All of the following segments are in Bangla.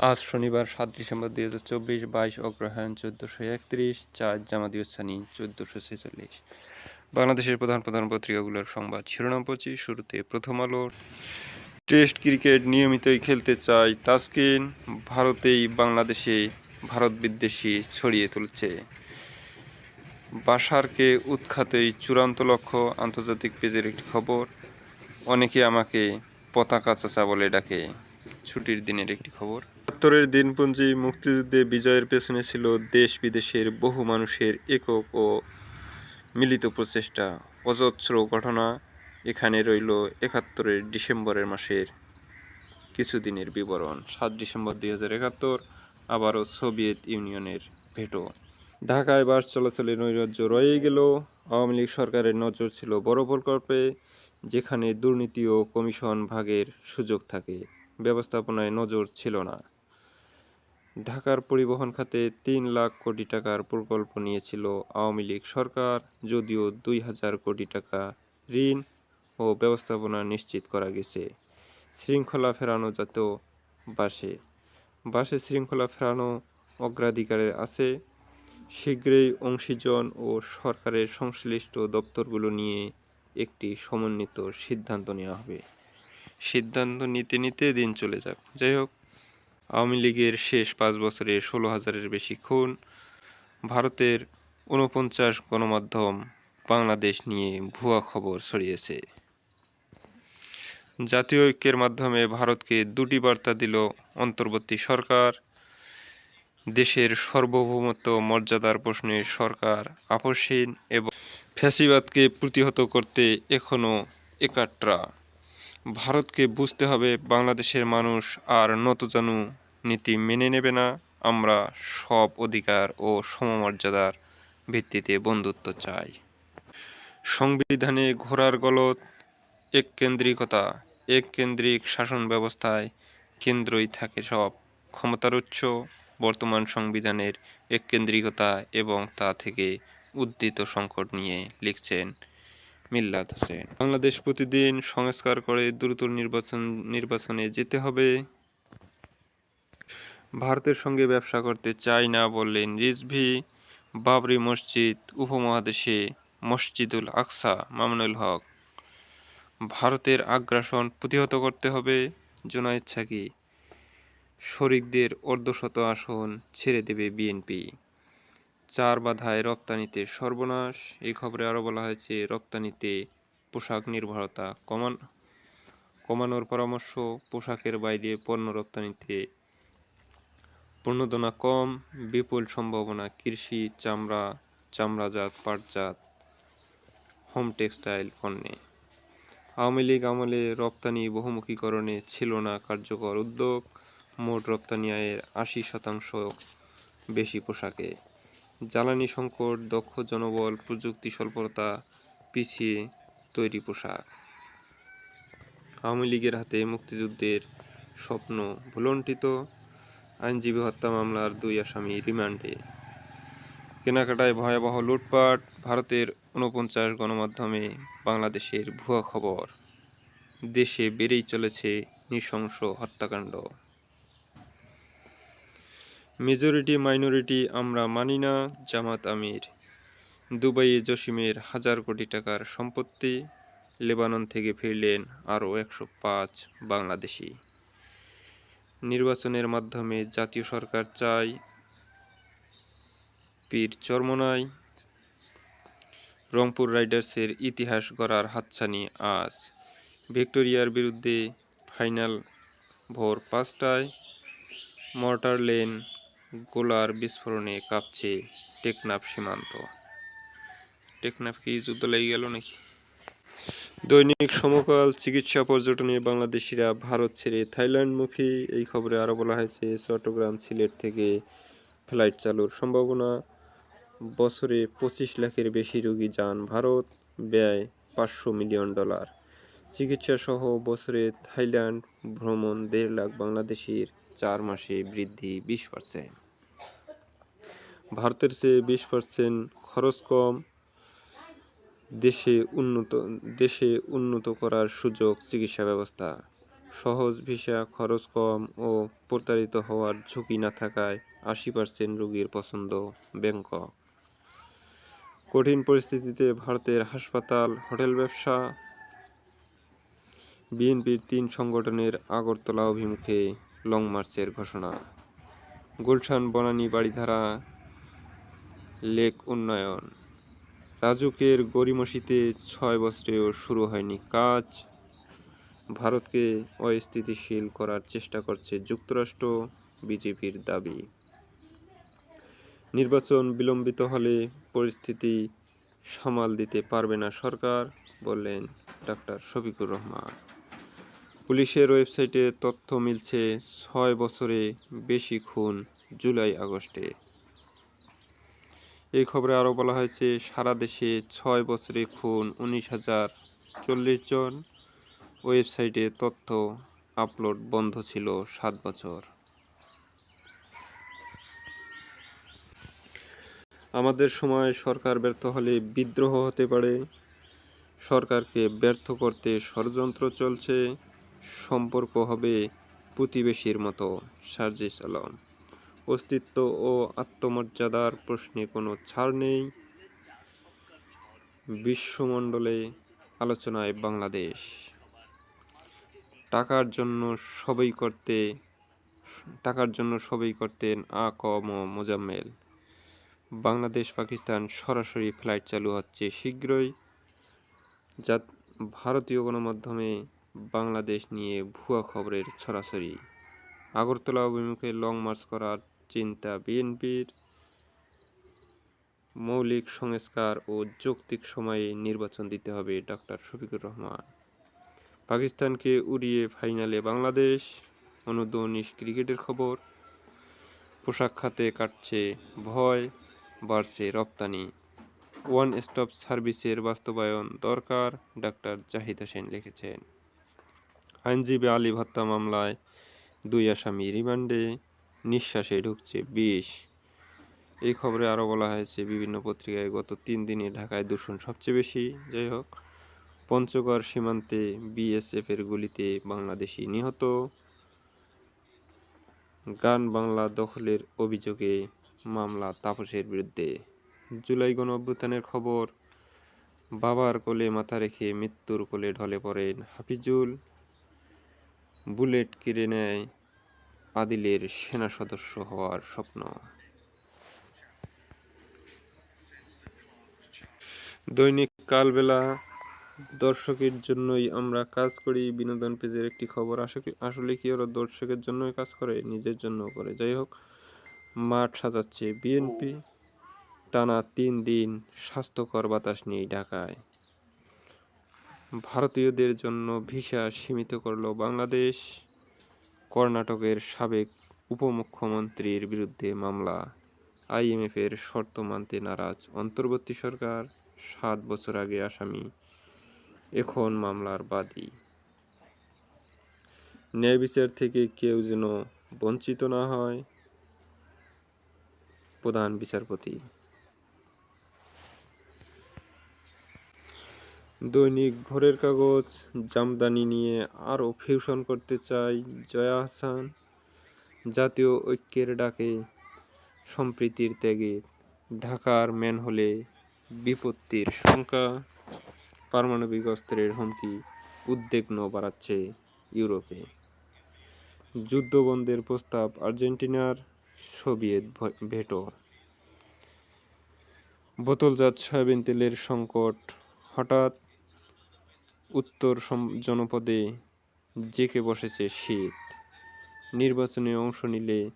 আজ শনিবার সাত ডিসেম্বর দুই হাজার চব্বিশ, বাইশ অগ্রহায়ণ চোদ্দোশো একত্রিশ, চার জামাদিউসানি চোদ্দোশো ছেচল্লিশ। বাংলাদেশের প্রধান প্রধান পত্রিকাগুলোর সংবাদ শিরোনাম পঁচিশ শুরুতে প্রথম আলো। টেস্ট ক্রিকেট নিয়মিতই খেলতে চায় তাসকিন, ভারতেই বাংলাদেশে ভারত বিদ্বেষী ছড়িয়ে তুলছে। বাসারকে উৎখাতেই চূড়ান্ত লক্ষ্য, আন্তর্জাতিক পেজের একটি খবর, অনেকে আমাকে পতাকা চাচা বলে ডাকে, ছুটির দিনের একটি খবর। একাত্তরের দিনপঞ্জি মুক্তিযুদ্ধে বিজয়ের পেছনে ছিল দেশ বিদেশের বহু মানুষের একক ও মিলিত প্রচেষ্টা। অজস্র ঘটনা এখানে রইল একাত্তরের ডিসেম্বরের মাসের কিছুদিনের বিবরণ। সাত ডিসেম্বর দুই হাজার একাত্তর, আবারও সোভিয়েত ইউনিয়নের ভেটো। ঢাকায় বাস চলাচলে নৈরাজ্য রয়ে গেল। আওয়ামী লীগ সরকারের নজর ছিল বড় প্রকল্পে, যেখানে দুর্নীতি ও কমিশন ভাগের সুযোগ থাকে। ব্যবস্থাপনায় নজর ছিল না। ঢাকার পরিবহন খাতে তিন লাখ কোটি টাকার প্রকল্প নিয়েছিল আওয়ামী লীগ সরকার, যদিও দুই হাজার কোটি টাকা ঋণ ও ব্যবস্থাপনা নিশ্চিত করা গেছে। শৃঙ্খলা ফেরানো যেত বাসে বাসে শৃঙ্খলা ফেরানো অগ্রাধিকারে আছে। শীঘ্রই অংশীজন ও সরকারের সংশ্লিষ্ট দপ্তরগুলো নিয়ে একটি সমন্বিত সিদ্ধান্ত নেওয়া হবে। সিদ্ধান্ত নিতে নিতে দিন চলে যাক। যাই হোক আওয়ামী লীগের শেষ পাঁচ বছরে ষোলো হাজারের বেশি খুন, ভারতের ঊনপঞ্চাশ গণমাধ্যম বাংলাদেশ নিয়ে ভুয়া খবর ছড়িয়েছে। জাতীয় ঐক্যের মাধ্যমে ভারতকে দুটি বার্তা দিল অন্তর্বর্তী সরকার, দেশের সার্বভৌমত্ব মর্যাদার প্রশ্নে সরকার আপসহীন এবং ফ্যাসিবাদকে প্রতিহত করতে এখনও একাট্রা। ভারতকে বুঝতে হবে বাংলাদেশের মানুষ আর নতজানু নীতি মেনে নেবে না। আমরা সব অধিকার ও সমমর্যাদার ভিত্তিতে বন্ধুত্ব চাই। সংবিধানে ঘোরার গলত এককেন্দ্রিকতা, এককেন্দ্রিক শাসন ব্যবস্থায় কেন্দ্রই থাকে সব। ক্ষমতার উৎস, বর্তমান সংবিধানের এককেন্দ্রিকতা এবং তা থেকে উদ্দিত সংকট নিয়ে লিখছেন মিল্লাত হোসেন। বাংলাদেশ প্রতিদিন সংস্কার করে দ্রুত নির্বাচন, নির্বাচনে যেতে হবে। ভারতের সঙ্গে ব্যবসা করতে চাই না বললেন রিজভি। বাবরি মসজিদ উপমহাদেশে মসজিদুল আকসা মামুনুল হক। ভারতের আগ্রাসন প্রতিহত করতে হবে। জোনায়েদ সাকি, শরিকদের অর্ধশত আসন ছেড়ে দেবে বিএনপি। চার বাধায় রপ্তানিতে সর্বনাশ। এই খবরে আরও বলা হয়েছে, রপ্তানিতে পোশাক নির্ভরতা কমান, কমানোর পরামর্শ, পোশাকের বাইরে পণ্য রপ্তানিতে প্রণোদনা কম, বিপুল সম্ভাবনা কৃষি, চামড়া, চামড়াজাত, পাটজাত, হোম টেক্সটাইল পণ্যে। আওয়ামী লীগ আমলে রপ্তানি বহুমুখীকরণে ছিল না কার্যকর উদ্যোগ। মোট রপ্তানি আয়ের আশি শতাংশ বেশি পোশাকে। জ্বালানি সংকট, দক্ষ জনবল, প্রযুক্তি স্বল্পতা, পিছিয়ে তৈরি পোশাক। আওয়ামী লীগের হাতে মুক্তিযুদ্ধের স্বপ্ন ভুলণ্ঠিত। আইনজীবী হত্যা মামলার দুই আসামি রিমান্ডে। কেনাকাটায় ভয়াবহ লুটপাট, ভারতের ঊনপঞ্চাশ গণমাধ্যমে বাংলাদেশের ভুয়া খবর। দেশে বেড়েই চলেছে নৃশংস হত্যাকাণ্ড। মেজরিটি মাইনরিটি আমরা মানি না, জামাত আমির। দুবাইয়ে জসিমের হাজার কোটি টাকার সম্পত্তি, লেবানন থেকে ফিরলেন আরও একশো পাঁচ বাংলাদেশি। নির্বাচনের মাধ্যমে জাতীয় সরকার চায়, পীর চরমনাই। রংপুর রাইডার্সের ইতিহাস গড়ার হাতছানি আজ। ভিক্টোরিয়ার বিরুদ্ধে ফাইনাল ভোর পাঁচটায় মর্টার লেন গোলার বিস্ফোরণে কাঁপছে টেকনাফ সীমান্ত। টেকনাফ কি যুদ্ধ লেগে গেল নাকি? দৈনিক সমকাল চিকিৎসা পর্যটনে বাংলাদেশিরা ভারত ছেড়ে থাইল্যান্ডমুখী, এই খবরে আরও বলা হয়েছে, চট্টগ্রাম সিলেট থেকে ফ্লাইট চালুর সম্ভাবনা। বছরে পঁচিশ লাখের বেশি রোগী যান ভারত, ব্যয় পাঁচশো মিলিয়ন ডলার। চিকিৎসা সহ বছরে থাইল্যান্ড ভ্রমণ দেড় লাখ বাংলাদেশির, চার মাসে বৃদ্ধি বিশ পার্সেন্ট ভারতের চেয়ে বিশ পার্সেন্ট খরচ কম, দেশে উন্নত দেশে উন্নত করার সুযোগ চিকিৎসা ব্যবস্থা। সহজ ভিসা খরচ কম ও প্রতারিত হওয়ার ঝুঁকি না থাকায় আশি পার্সেন্ট রোগীর পছন্দ ব্যাংকক। কঠিন পরিস্থিতিতে ভারতের হাসপাতাল, হোটেল ব্যবসা, বিএনপির তিন সংগঠনের আগরতলা অভিমুখে লং মার্চের ঘোষণা। গুলশান বনানী বাড়িধারা লেক উন্নয়ন। রাজুকের গড়িমসিতে ছয় বছরেও শুরু হয়নি কাজ। ভারতকে অস্থিতিশীল করার চেষ্টা করছে যুক্তরাষ্ট্র, বিজেপির দাবি। নির্বাচন বিলম্বিত হলে পরিস্থিতি সামাল দিতে পারবে না সরকার, বললেন ডাক্তার শফিকুর রহমান। পুলিশের ওয়েবসাইটে তথ্য মিলছে, ছয় বছরে বেশি খুন জুলাই আগস্টে। এই খবরে আরও বলা হয়েছে, সারা দেশে ছয় বছরে খুন উনিশ হাজার চল্লিশ জন। ওয়েবসাইটে তথ্য আপলোড বন্ধ ছিল সাত বছর। আমাদের সময় সরকার ব্যর্থ হলে বিদ্রোহ হতে পারে। সরকারকে ব্যর্থ করতে ষড়যন্ত্র চলছে। সম্পর্ক হবে প্রতিবেশীর মতো, সার্জিস আলম। অস্তিত্ব ও আত্মমর্যাদার প্রশ্নে কোনো ছাড় নেই। বিশ্বমণ্ডলে আলোচনায় বাংলাদেশ। টাকার জন্য সবই করতে, টাকার জন্য সবই করতেন আ, ক, ম, মোজাম্মেল। বাংলাদেশ, পাকিস্তান সরাসরি ফ্লাইট চালু হচ্ছে শীঘ্রই, যা ভারতীয় গণমাধ্যমে বাংলাদেশ নিয়ে ভুয়া খবরের ছড়াছড়ি। আগরতলা অভিমুখে লং মার্চ করার চিন্তা বিএনপির মৌলিক সংস্কার ও যৌক্তিক সময়ে নির্বাচন দিতে হবে ডক্টর শফিকুর রহমান। পাকিস্তানকে উড়িয়ে ফাইনালে বাংলাদেশ উনিশ ক্রিকেটের খবর। পোশাক খাতে কাটছে ভয়, বাড়ছে রপ্তানি। ওয়ান স্টপ সার্ভিসের বাস্তবায়ন দরকার, ডাক্তার জাহিদ হোসেন লিখেছেন। আইনজীবী আলী হত্যা মামলায় দুই আসামি রিমান্ডে। নিঃশ্বাসে ঢুকছে। বিষ এই খবরে আরও বলা হয়েছে, বিভিন্ন পত্রিকায় গত তিন দিনে ঢাকায় দূষণ সবচেয়ে বেশি। যাই হোক, পঞ্চগড় সীমান্তে বিএসএফের গুলিতে বাংলাদেশি নিহত। গান বাংলা দখলের অভিযোগে মামলা তাপসের বিরুদ্ধে। জুলাই গণ অভ্যুত্থানের খবর, বাবার কোলে মাথা রেখে মৃত্যুর কোলে ঢলে পড়েন হাফিজুল। বুলেট কেড়ে নেয় আদিলের সেনা সদস্য হওয়ার স্বপ্ন। দৈনিক কালবেলা, দর্শকের জন্যই আমরা কাজ করি বিনোদন পেজের একটি খবর। আসলে কি ওরা দর্শকের জন্যই কাজ করে, নিজের জন্য করে। যাই হোক, মাঠ সাজাচ্ছে বিএনপি টানা তিন দিন স্বাস্থ্যকর বাতাস নিয়ে ঢাকায়। ভারতীয়দের জন্য ভিসা সীমিত করল বাংলাদেশ। কর্ণাটকের সাবেক উপমুখ্যমন্ত্রীর বিরুদ্ধে মামলা। আইএমএফের শর্ত মানতে নারাজ অন্তর্বর্তী সরকার। সাত বছর আগে আসামি। এখন মামলার বাদী। ন্যায় বিচার থেকে কেউ যেন বঞ্চিত না হয়। প্রধান বিচারপতি। দৈনিক ভোরের কাগজ, জামদানি নিয়ে আরও ফিউশন করতে চাই জয়া হাসান। জাতীয় ঐক্যের ডাকে সম্প্রীতির ত্যাগে ঢাকার ম্যানহোলে বিপত্তির শঙ্কা। পারমাণবিক অস্ত্রের হুমকি উদ্বেগ্ন বাড়াচ্ছে ইউরোপে। যুদ্ধবন্ধের প্রস্তাব আর্জেন্টিনার সোভিয়েত ভেটো। বোতলজাত সয়াবিন তেলের সংকট হঠাৎ উত্তর জনপদে জেকে বসেছে শীত। নির্বাচনে অংশ নিলে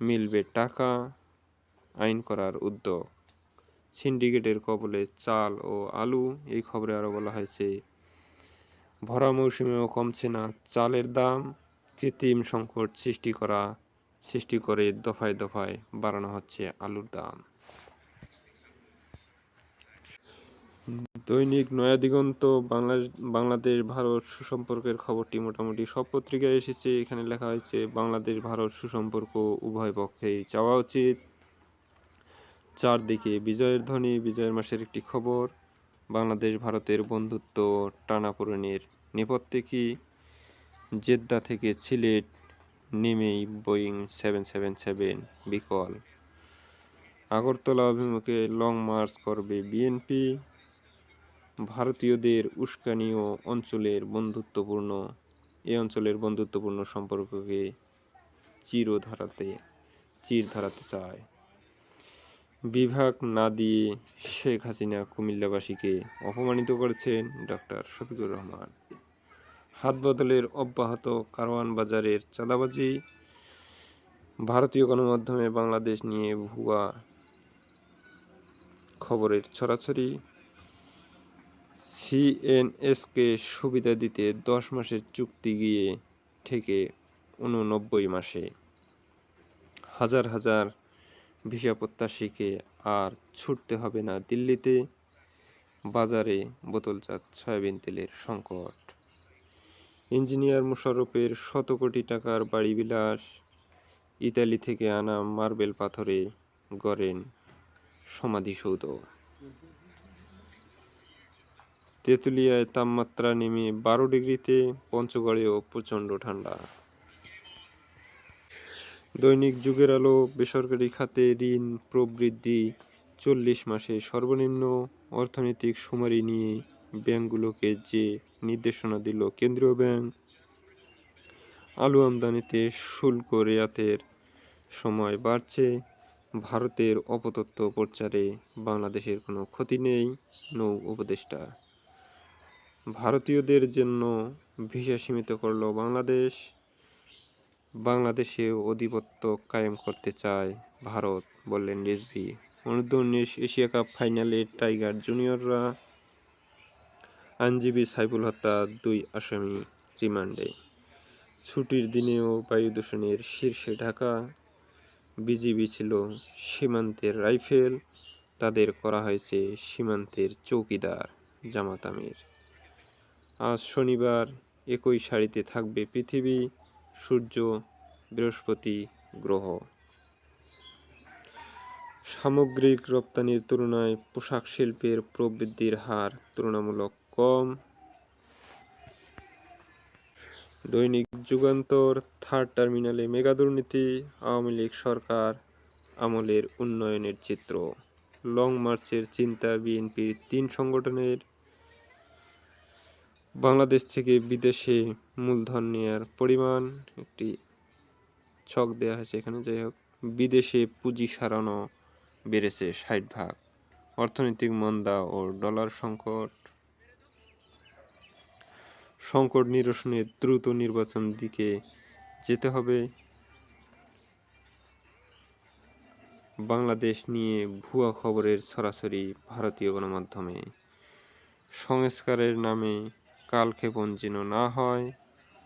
মিলবে টাকা, আইন করার উদ্যোগ। সিন্ডিকেটের কবলে চাল ও আলু, এই খবরে আরও বলা হয়েছে, ভরা মৌসুমেও কমছে না চালের দাম। কৃত্রিম সংকট সৃষ্টি করা, সৃষ্টি করে দফায় দফায় বাড়ানো হচ্ছে আলুর দাম। দৈনিক নয়া দিগন্ত বাংলা বাংলাদেশ, ভারত সুসম্পর্কের খবরটি মোটামুটি সব পত্রিকায় এসেছে। এখানে লেখা হয়েছে, বাংলাদেশ, ভারত সুসম্পর্ক উভয় পক্ষেই চাওয়া উচিত। চারদিকে বিজয়ের ধ্বনি, বিজয়ের মাসের একটি খবর, বাংলাদেশ, ভারতের বন্ধুত্ব, টানাপোড়েনের নেপথ্যে কি? জেদ্দা থেকে সিলেট নেমেই বোয়িং সেভেন সেভেন সেভেন, বিকল। আগরতলা অভিমুখে লং মার্চ করবে বিএনপি। ভারতীয়দের উস্কানীয় অঞ্চলের বন্ধুত্বপূর্ণ, এ অঞ্চলের বন্ধুত্বপূর্ণ সম্পর্ককে চির ধরাতে চির ধরাতে চায়। বিভাগ না দিয়ে শেখ হাসিনা কুমিল্লাবাসীকে অপমানিত করেছেন ডক্টর শফিকুর রহমান। হাত বদলের অব্যাহত কারওয়ান বাজারের চাঁদাবাজি, ভারতীয় গণমাধ্যমে বাংলাদেশ নিয়ে ভুয়া খবরের ছড়াছড়ি সিএনএসকে সুবিধা দিতে দশ মাসের চুক্তি গিয়ে থেকে উননব্বই মাসে। হাজার হাজার ভিসা প্রত্যাশীকে আর ছুটতে হবে না দিল্লিতে। বাজারে বোতলজাত সয়াবিন তেলের সংকট। ইঞ্জিনিয়ার মুশারফের শত কোটি টাকার বাড়ি বিলাস। ইতালি থেকে আনা মার্বেল পাথরে গড়েন সমাধিসৌধ। তেঁতুলিয়ায় তাপমাত্রা নেমে বারো ডিগ্রিতে পঞ্চগড়েও প্রচণ্ড ঠান্ডা। দৈনিক যুগের আলো, বেসরকারি খাতে ঋণ প্রবৃদ্ধি, চল্লিশ মাসে সর্বনিম্ন অর্থনৈতিক সুমারি নিয়ে ব্যাংকগুলোকে যে নির্দেশনা দিল কেন্দ্রীয় ব্যাংক, আলু আমদানিতে শুল্ক রেয়াতের সময় বাড়ছে। ভারতের অপতত্ত্ব প্রচারে বাংলাদেশের কোনো ক্ষতি নেই, নৌ উপদেষ্টা। ভারতীয়দের জন্য ভিসা সীমিত করল বাংলাদেশ। বাংলাদেশে আধিপত্য কায়েম করতে চায় ভারত, বললেন রিজভি। অনূর্ধ্ব উনিশ এশিয়া কাপ ফাইনালে টাইগার জুনিয়ররা আইনজীবী সাইফুল হত্যা দুই আসামি রিমান্ডে। ছুটির দিনেও বায়ু দূষণের শীর্ষে ঢাকা। বিজিবি ছিল সীমান্তের রাইফেল। তাদের করা হয়েছে সীমান্তের চৌকিদার জামাত আমির। আজ শনিবার একই সারিতে থাকবে পৃথিবী, সূর্য, বৃহস্পতি, গ্রহ। সামগ্রিক রপ্তানির তুলনায় পোশাক শিল্পের প্রবৃদ্ধির হার তুলনামূলক কম। দৈনিক যুগান্তর, থার্ড টার্মিনালে মেগা দুর্নীতি, আওয়ামী লীগ সরকার আমলের উন্নয়নের চিত্র। লং মার্চের চিন্তা বিএনপির তিন সংগঠনের বাংলাদেশ থেকে বিদেশে মূলধন নেয়ার পরিমাণ একটি ছক দেওয়া হয়েছে এখানে। যাই হোক, বিদেশে পুঁজি সারানো বেড়েছে ষাট ভাগ। অর্থনৈতিক মন্দা ও ডলার সংকট সংকট নিরসনে দ্রুত নির্বাচন দিকে যেতে হবে। বাংলাদেশ নিয়ে ভুয়া খবরের ছড়াছড়ি ভারতীয় গণমাধ্যমে সংস্কারের নামে কালক্ষেপণ যেন না হয়,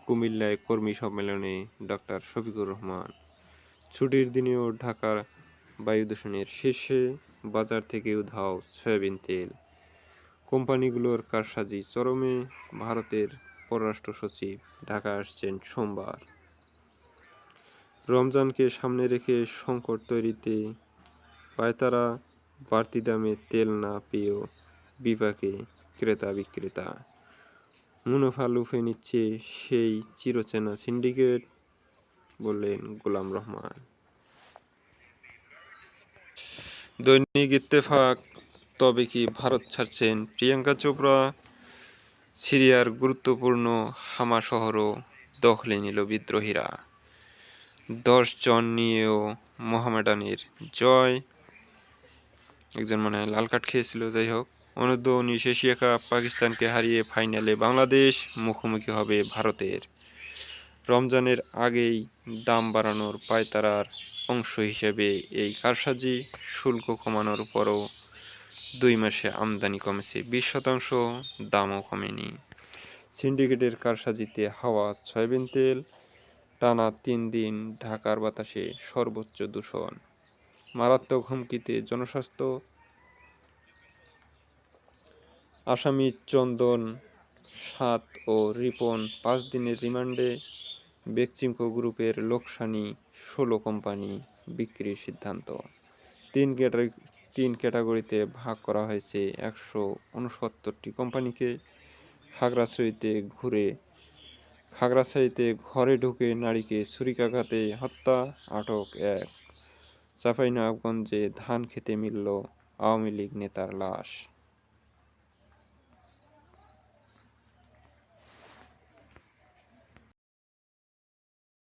কুমিল্লায় কর্মী সম্মেলনে ডক্টর শফিকুর রহমান। ছুটির দিনেও ঢাকার বায়ু দূষণের শীর্ষে বাজার থেকে উধাও সয়াবিন তেল। কোম্পানিগুলোর কারসাজি চরমে, ভারতের পররাষ্ট্র সচিব ঢাকা আসছেন সোমবার। রমজানকে সামনে রেখে সংকট তৈরিতে পায়তারা, বাড়তি দামে তেল না পেয়েও বিপাকে ক্রেতা বিক্রেতা মুনাফা লুফে নিচ্ছে সেই চিরচেনা সিন্ডিকেট, বললেন গোলাম রহমান। দৈনিক ইত্তেফাক, তবে কি ভারত ছাড়ছেন প্রিয়াঙ্কা চোপড়া? সিরিয়ার গুরুত্বপূর্ণ হামা শহরও দখলে নিল বিদ্রোহীরা। দশ জন নিয়েও মোহামেডানের জয়। একজন মানে লাল কার্ড খেয়েছিল, যাই হোক। অনূর্ধ্ব উনিশ এশিয়া কাপ পাকিস্তানকে হারিয়ে ফাইনালে বাংলাদেশ মুখোমুখি হবে ভারতের। রমজানের আগেই দাম বাড়ানোর পায়তারার অংশ হিসেবে এই কারসাজি শুল্ক কমানোর পরও দুই মাসে আমদানি কমেছে, বিশ শতাংশ দামও কমেনি। সিন্ডিকেটের কারসাজিতে হাওয়া, সয়াবিন তেল, টানা তিন দিন ঢাকার বাতাসে সর্বোচ্চ দূষণ। মারাত্মক হুমকিতে জনস্বাস্থ্য আসামি চন্দন সাত ও রিপন পাঁচ দিনের রিমান্ডে বেকচিমকো গ্রুপের লোকসানি ষোলো কোম্পানি বিক্রির সিদ্ধান্ত। তিন ক্যাটাগরি তিন ক্যাটাগরিতে ভাগ করা হয়েছে একশো উনসত্তরটি কোম্পানিকে। খাগড়াছড়িতে ঘুরে, খাগড়াছড়িতে ঘরে ঢুকে নারীকে ছুরিকাঘাতে হত্যা, আটক এক। চাঁপাইনবাবগঞ্জে ধান খেতে মিলল আওয়ামী লীগ নেতার লাশ।